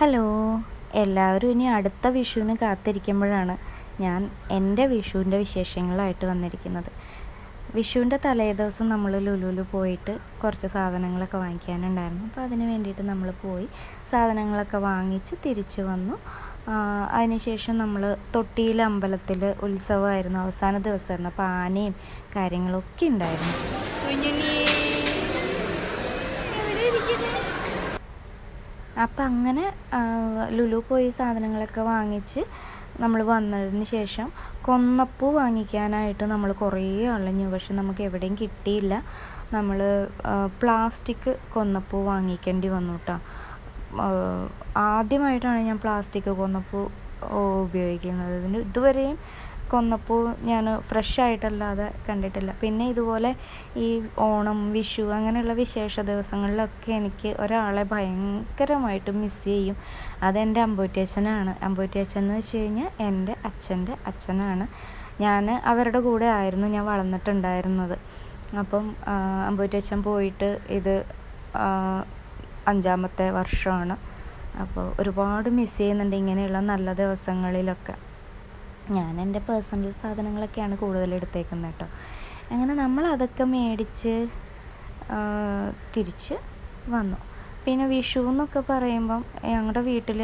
Hello. എല്ലാവരും ഇനി അടുത്ത വിഷുവിന് കാത്തിരിക്കുമ്പോഴാണ് ഞാൻ എന്റെ വിഷുവിന്റെ വിശേഷങ്ങളായിട്ട് വന്നിരിക്കുന്നത്. വിഷുവിന്റെ തലേദിവസം നമ്മൾ ലുലുവിൽ പോയിട്ട് കുറച്ച് സാധനങ്ങളൊക്കെ വാങ്ങിക്കാനുണ്ടായിരുന്നു. അപ്പോൾ അതിന് വേണ്ടിയിട്ട് നമ്മൾ പോയി സാധനങ്ങളൊക്കെ വാങ്ങിച്ച് തിരിച്ചു വന്നു. അതിനുശേഷം നമ്മൾ തൊട്ടിയിൽ അമ്പലത്തിൽ ഉത്സവമായിരുന്നു അവസാന ദിവസമായിരുന്നു. അപ്പോൾ ആനയും കാര്യങ്ങളൊക്കെ ഉണ്ടായിരുന്നു. അപ്പം അങ്ങനെ ലുലു പോയി സാധനങ്ങളൊക്കെ വാങ്ങിച്ച് നമ്മൾ വന്നതിന് ശേഷം കൊന്നപ്പൂ വാങ്ങിക്കാനായിട്ട് നമ്മൾ കുറേ അളഞ്ഞു പക്ഷെ നമുക്ക് എവിടെയും കിട്ടിയില്ല. നമ്മൾ പ്ലാസ്റ്റിക് കൊന്നപ്പൂ വാങ്ങിക്കേണ്ടി വന്നു കേട്ടോ ആദ്യമായിട്ടാണ് ഞാൻ പ്ലാസ്റ്റിക് കൊന്നപ്പൂ ഉപയോഗിക്കുന്നത്. ഇതുവരെയും കൊന്നപ്പൂ ഞാൻ ഫ്രഷ് ആയിട്ടല്ലാതെ കണ്ടിട്ടില്ല. പിന്നെ ഇതുപോലെ ഈ ഓണം വിഷു അങ്ങനെയുള്ള വിശേഷ ദിവസങ്ങളിലൊക്കെ എനിക്ക് ഒരാളെ ഭയങ്കരമായിട്ട് മിസ് ചെയ്യും. അതെന്റെ അമ്പൂറ്റേച്ചനാണ് അമ്പൂറ്റേച്ചൻ എന്ന് വെച്ച് കഴിഞ്ഞാൽ എന്റെ അച്ഛന്റെ അച്ഛനാണ്. ഞാൻ അവരുടെ കൂടെ ആയിരുന്നു ഞാൻ വളർന്നിട്ടുണ്ടായിരുന്നത്. അപ്പം അമ്പൂറ്റേച്ചൻ പോയിട്ട് ഇത് അഞ്ചാമത്തെ വർഷമാണ്. അപ്പോൾ ഒരുപാട് മിസ് ചെയ്യുന്നുണ്ട് ഇങ്ങനെയുള്ള നല്ല ദിവസങ്ങളിലൊക്കെ. ഞാൻ എന്റെ പേഴ്സണൽ സാധനങ്ങളൊക്കെയാണ് കൂടുതൽ എടുത്തേക്കുന്നത് കേട്ടോ. അങ്ങനെ നമ്മൾ അതൊക്കെ മേടിച്ച് തിരിച്ച് വന്നു. പിന്നെ വിഷു എന്നൊക്കെ പറയുമ്പം ഞങ്ങളുടെ വീട്ടിൽ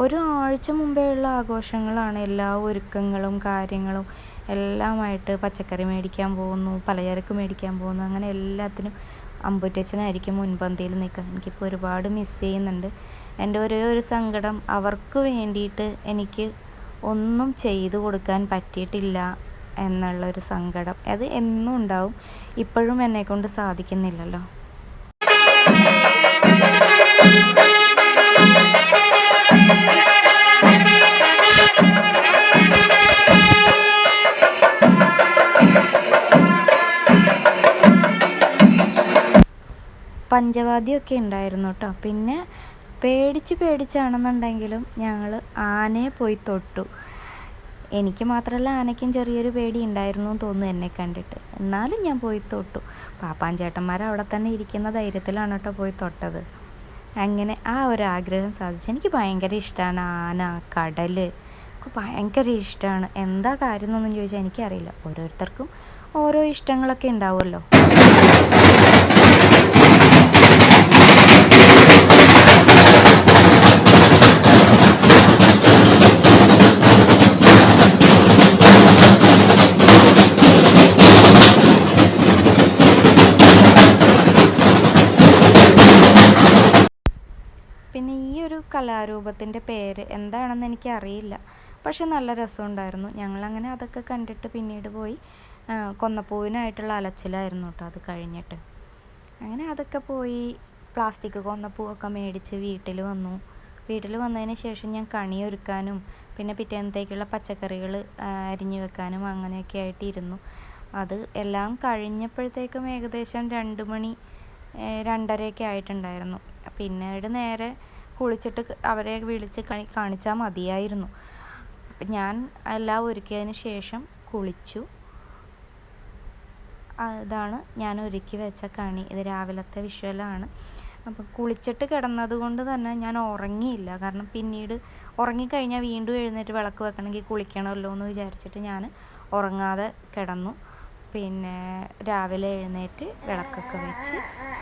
ഒരാഴ്ച മുമ്പേ ഉള്ള ആഘോഷങ്ങളാണ് എല്ലാ ഒരുക്കങ്ങളും കാര്യങ്ങളും. എല്ലാമായിട്ട് പച്ചക്കറി മേടിക്കാൻ പോകുന്നു പലചരക്ക് മേടിക്കാൻ പോകുന്നു അങ്ങനെ എല്ലാത്തിനും അമ്പുറ്റച്ചനായിരിക്കും മുൻപന്തിയിൽ നിൽക്കുക. എനിക്കിപ്പോൾ ഒരുപാട് മിസ് ചെയ്യുന്നുണ്ട്. എന്റെ ഒരേ ഒരു സങ്കടം അവർക്ക് വേണ്ടിയിട്ട് എനിക്ക് ഒന്നും ചെയ്തു കൊടുക്കാൻ പറ്റിയിട്ടില്ല എന്നുള്ളൊരു സങ്കടം. അത് എന്നും ഉണ്ടാവും. ഇപ്പോഴും എന്നെക്കൊണ്ട് സാധിക്കുന്നില്ലല്ലോ. പഞ്ചവാദ്യമൊക്കെ ഉണ്ടായിരുന്നു കേട്ടോ. പിന്നെ പേടിച്ച് പേടിച്ചാണെന്നുണ്ടെങ്കിലും ഞങ്ങൾ ആനയെ പോയി തൊട്ടു. എനിക്ക് മാത്രമല്ല ആനയ്ക്കും ചെറിയൊരു പേടി ഉണ്ടായിരുന്നു എന്ന് തോന്നുന്നു എന്നെ കണ്ടിട്ട്. എന്നാലും ഞാൻ പോയി തൊട്ടു. പാപ്പാൻ ചേട്ടന്മാർ അവിടെ തന്നെ ഇരിക്കുന്ന ധൈര്യത്തിലാണ് കേട്ടോ പോയി തൊട്ടത്. അങ്ങനെ ആ ഒരു ആഗ്രഹം സാധിച്ചു. എനിക്ക് ഭയങ്കര ഇഷ്ടമാണ് ആന കടൽ. ഒക്കെ ഭയങ്കര ഇഷ്ടമാണ്. എന്താ കാര്യം എന്നൊന്നും ചോദിച്ചാൽ എനിക്കറിയില്ല. ഓരോരുത്തർക്കും ഓരോ ഇഷ്ടങ്ങളൊക്കെ ഉണ്ടാവുമല്ലോ. കലാരൂപത്തിന്റെ പേര് എന്താണെന്ന് എനിക്കറിയില്ല. പക്ഷെ നല്ല രസമുണ്ടായിരുന്നു. ഞങ്ങളങ്ങനെ അതൊക്കെ കണ്ടിട്ട് പിന്നീട് പോയി കൊന്നപ്പൂവിനായിട്ടുള്ള അലച്ചിലായിരുന്നു കേട്ടോ അത് കഴിഞ്ഞിട്ട്. അങ്ങനെ അതൊക്കെ പോയി പ്ലാസ്റ്റിക് കൊന്നപ്പൂവൊക്കെ മേടിച്ച് വീട്ടിൽ വന്നു. വീട്ടിൽ വന്നതിന് ശേഷം ഞാൻ കണിയൊരുക്കാനും പിന്നെ പിറ്റേന്നത്തേക്കുള്ള പച്ചക്കറികൾ അരിഞ്ഞു വെക്കാനും അങ്ങനെയൊക്കെ ആയിട്ടിരുന്നു. അത് എല്ലാം കഴിഞ്ഞപ്പോഴത്തേക്കും ഏകദേശം രണ്ട് മണി രണ്ടരയൊക്കെ ആയിട്ടുണ്ടായിരുന്നു. പിന്നീട് നേരെ കുളിച്ചിട്ട് അവരെ വിളിച്ച് കണി കാണിച്ചാൽ മതിയായിരുന്നു. ഞാൻ എല്ലാം ഒരുക്കിയതിന് ശേഷം കുളിച്ചു. അതാണ് ഞാൻ ഒരുക്കി വെച്ച കണി. ഇത് രാവിലത്തെ വിഷ്വലാണ്. അപ്പം കുളിച്ചിട്ട് കിടന്നത് കൊണ്ട് തന്നെ ഞാൻ ഉറങ്ങിയില്ല. കാരണം പിന്നീട് ഉറങ്ങിക്കഴിഞ്ഞാൽ വീണ്ടും എഴുന്നേറ്റ് വിളക്ക് വെക്കണമെങ്കിൽ കുളിക്കണമല്ലോ എന്ന് വിചാരിച്ചിട്ട് ഞാൻ ഉറങ്ങാതെ കിടന്നു. പിന്നെ രാവിലെ എഴുന്നേറ്റ് വിളക്കൊക്കെ വെച്ച്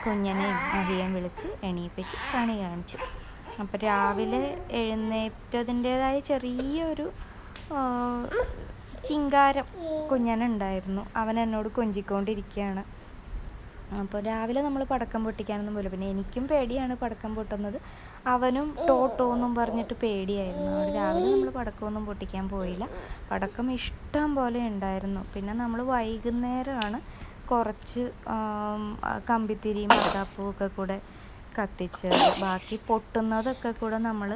കുഞ്ഞനെയും മഹിയേയും വിളിച്ച് എണീപ്പിച്ച് കണി കാണിച്ചു. അപ്പോൾ രാവിലെ എഴുന്നേറ്റതിന്റേതായ ചെറിയൊരു ചിങ്കാരം കുഞ്ഞനുണ്ടായിരുന്നു. അവൻ എന്നോട് കൊഞ്ചിക്കൊണ്ടിരിക്കുകയാണ്. അപ്പോൾ രാവിലെ നമ്മൾ പടക്കം പൊട്ടിക്കാനൊന്നും പോലെ പിന്നെ എനിക്കും പേടിയാണ് പടക്കം പൊട്ടുന്നത്. അവനും ടോട്ടോ എന്നും പറഞ്ഞിട്ട് പേടിയായിരുന്നു. അതുകൊണ്ട് രാവിലെ നമ്മൾ പടക്കമൊന്നും പൊട്ടിക്കാൻ പോയില്ല. പടക്കം ഇഷ്ടം പോലെ ഉണ്ടായിരുന്നു. പിന്നെ നമ്മൾ വൈകുന്നേരമാണ് കുറച്ച് കമ്പിത്തിരിയും മത്താപ്പൂ ഒക്കെ കൂടെ കത്തിച്ചത് ബാക്കി പൊട്ടുന്നതൊക്കെ കൂടെ നമ്മൾ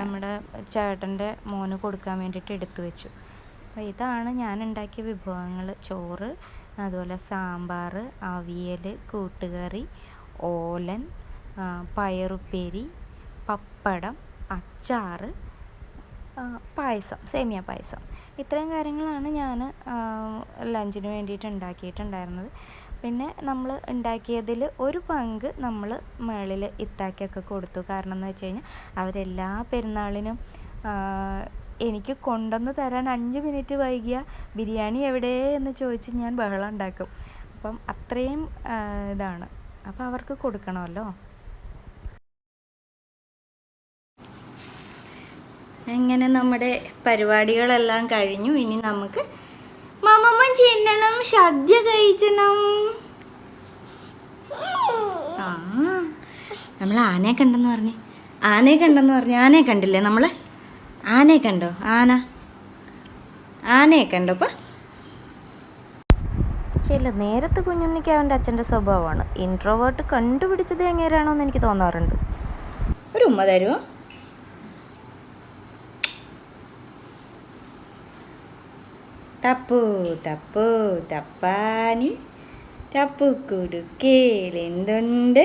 നമ്മുടെ ചേട്ടന്റെ മോന് കൊടുക്കാൻ വേണ്ടിയിട്ട് എടുത്തു വെച്ചു. അപ്പോൾ ഇതാണ് ഞാൻ ഉണ്ടാക്കിയ വിഭവങ്ങൾ. ചോറ് അതുപോലെ സാമ്പാർ അവിയൽ കൂട്ടുകറി ഓലൻ പയറുപ്പേരി പപ്പടം അച്ചാർ പായസം സേമിയ പായസം. ഇത്രയും കാര്യങ്ങളാണ് ഞാൻ ലഞ്ചിന് വേണ്ടിയിട്ട് ഉണ്ടാക്കിയിട്ടുണ്ടായിരുന്നത്. പിന്നെ നമ്മൾ ഉണ്ടാക്കിയതിൽ ഒരു പങ്ക് നമ്മൾ മേളിൽ ഇത്താക്കിയൊക്കെ കൊടുത്തു. കാരണം എന്ന് വെച്ച് കഴിഞ്ഞാൽ അവരെല്ലാ പെരുന്നാളിനും എനിക്ക് കൊണ്ടുവന്ന് തരാൻ അഞ്ച് മിനിറ്റ് വൈകിയ ബിരിയാണി എവിടെ എന്ന് ചോദിച്ച് ഞാൻ ബഹളം ഉണ്ടാക്കും. അപ്പം അത്രയും ഇതാണ്. അപ്പോൾ അവർക്ക് കൊടുക്കണമല്ലോ. അങ്ങനെ നമ്മുടെ പരിപാടികളെല്ലാം കഴിഞ്ഞു. ഇനി നമുക്ക് മമ്മമ്മ ശദ്യ സദ്യ കഴിച്ചണം. ആ നമ്മൾ ആനയെ കണ്ടെന്ന് പറഞ്ഞു. ആനയെ കണ്ടെന്ന് പറഞ്ഞു. ആനയെ കണ്ടില്ലേ നമ്മൾ ആനയെ കണ്ടോ? ആന. ആനയെ കണ്ടോ? അപ്പൊ ശരിയല്ല നേരത്തെ കുഞ്ഞുണ്ണിക്ക് അവന്റെ അച്ഛന്റെ സ്വഭാവമാണ്. ഇൻട്രോവേർട്ട് കണ്ടുപിടിച്ചത് എങ്ങനെയാണോ എന്ന് എനിക്ക് തോന്നാറുണ്ട്. ഒരു ഉമ്മ തരുമോ തപ്പു തപ്പു തപ്പാനി. തപ്പു കുടുക്കേൽ എന്തുണ്ട്?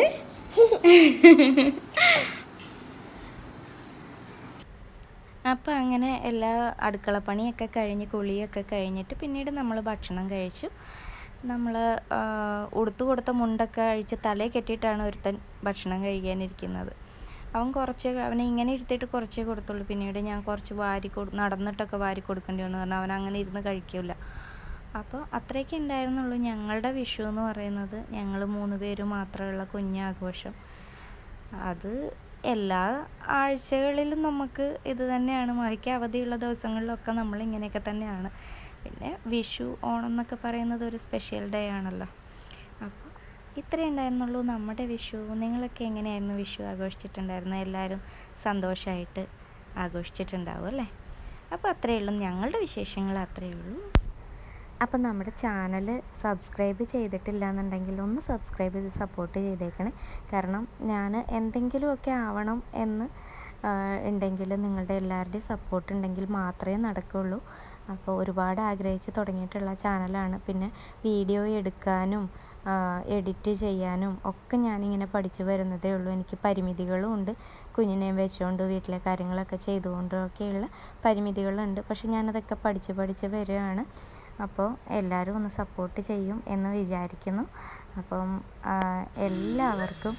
അപ്പോൾ അങ്ങനെ എല്ലാ അടുക്കളപ്പണിയൊക്കെ കഴിഞ്ഞ് കുളിയൊക്കെ കഴിഞ്ഞിട്ട് പിന്നീട് നമ്മൾ ഭക്ഷണം കഴിച്ചു. നമ്മൾ ഉടുത്തു കൊടുത്ത മുണ്ടൊക്കെ അഴിച്ച് തലയിൽ കെട്ടിയിട്ടാണ് ഒരുത്തൻ ഭക്ഷണം കഴിക്കാനിരിക്കുന്നത്. അവൻ കുറച്ച് അവനെ ഇങ്ങനെ ഇരുത്തിയിട്ട് കുറച്ചേ കൊടുത്തുള്ളൂ. പിന്നീട് ഞാൻ കുറച്ച് വാരി കൊടു നടന്നിട്ടൊക്കെ വാരി കൊടുക്കേണ്ടി വന്നു. കാരണം അവൻ അങ്ങനെ ഇരുന്ന് കഴിക്കില്ല അപ്പോൾ അത്രയൊക്കെ ഉണ്ടായിരുന്നുള്ളൂ ഞങ്ങളുടെ വിഷു എന്ന് പറയുന്നത്. ഞങ്ങൾ മൂന്ന് പേര് മാത്രമുള്ള കുഞ്ഞാഘോഷം. അത് എല്ലാ ആഴ്ചകളിലും നമുക്ക് ഇത് തന്നെയാണ്. ബാക്കി അവധിയുള്ള ദിവസങ്ങളിലൊക്കെ നമ്മൾ ഇങ്ങനെയൊക്കെ തന്നെയാണ്. പിന്നെ വിഷു ഓണം എന്നൊക്കെ പറയുന്നത് ഒരു സ്പെഷ്യൽ ഡേ ആണല്ലോ. ഇത്രയേ ഉണ്ടായിരുന്നുള്ളൂ നമ്മുടെ വിഷു. നിങ്ങളൊക്കെ എങ്ങനെയായിരുന്നു വിഷു ആഘോഷിച്ചിട്ടുണ്ടായിരുന്നത്? എല്ലാവരും സന്തോഷമായിട്ട് ആഘോഷിച്ചിട്ടുണ്ടാവും അല്ലേ? അപ്പോൾ അത്രയേ ഉള്ളൂ. ഞങ്ങളുടെ വിശേഷങ്ങൾ അത്രയേ ഉള്ളൂ. അപ്പം നമ്മുടെ ചാനൽ സബ്സ്ക്രൈബ് ചെയ്തിട്ടില്ല എന്നുണ്ടെങ്കിൽ ഒന്ന് സബ്സ്ക്രൈബ് ചെയ്ത് സപ്പോർട്ട് ചെയ്തേക്കണേ. കാരണം ഞാൻ എന്തെങ്കിലുമൊക്കെ ആവണം എന്ന് ഉണ്ടെങ്കിൽ നിങ്ങളുടെ എല്ലാവരുടെയും സപ്പോർട്ട് ഉണ്ടെങ്കിൽ മാത്രമേ നടക്കുകയുള്ളൂ. അപ്പോൾ ഒരുപാട് ആഗ്രഹിച്ച് തുടങ്ങിയിട്ടുള്ള ചാനലാണ്. പിന്നെ വീഡിയോ എടുക്കാനും എഡിറ്റ് ചെയ്യാനും ഒക്കെ ഞാനിങ്ങനെ പഠിച്ചു വരുന്നതേ ഉള്ളൂ. എനിക്ക് പരിമിതികളും ഉണ്ട്. കുഞ്ഞിനെയും വെച്ചുകൊണ്ട് വീട്ടിലെ കാര്യങ്ങളൊക്കെ ചെയ്തുകൊണ്ടൊക്കെയുള്ള പരിമിതികളുണ്ട്. പക്ഷെ ഞാനതൊക്കെ പഠിച്ച് പഠിച്ച് വരികയാണ്. അപ്പോൾ എല്ലാവരും ഒന്ന് സപ്പോർട്ട് ചെയ്യും എന്ന് വിചാരിക്കുന്നു. അപ്പം എല്ലാവർക്കും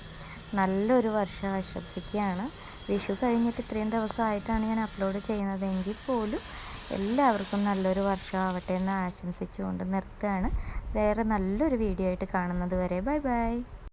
നല്ലൊരു വർഷം ആശംസിക്കുകയാണ്. വിഷു കഴിഞ്ഞിട്ട് ഇത്രയും ദിവസമായിട്ടാണ് ഞാൻ അപ്ലോഡ് ചെയ്യുന്നതെങ്കിൽ പോലും എല്ലാവർക്കും നല്ലൊരു വർഷം ആവട്ടെ എന്ന് ആശംസിച്ചുകൊണ്ട് നിർത്തുകയാണ്. വേറെ നല്ലൊരു വീഡിയോ ആയിട്ട് കാണുന്നത് വരെ ബൈ ബൈ.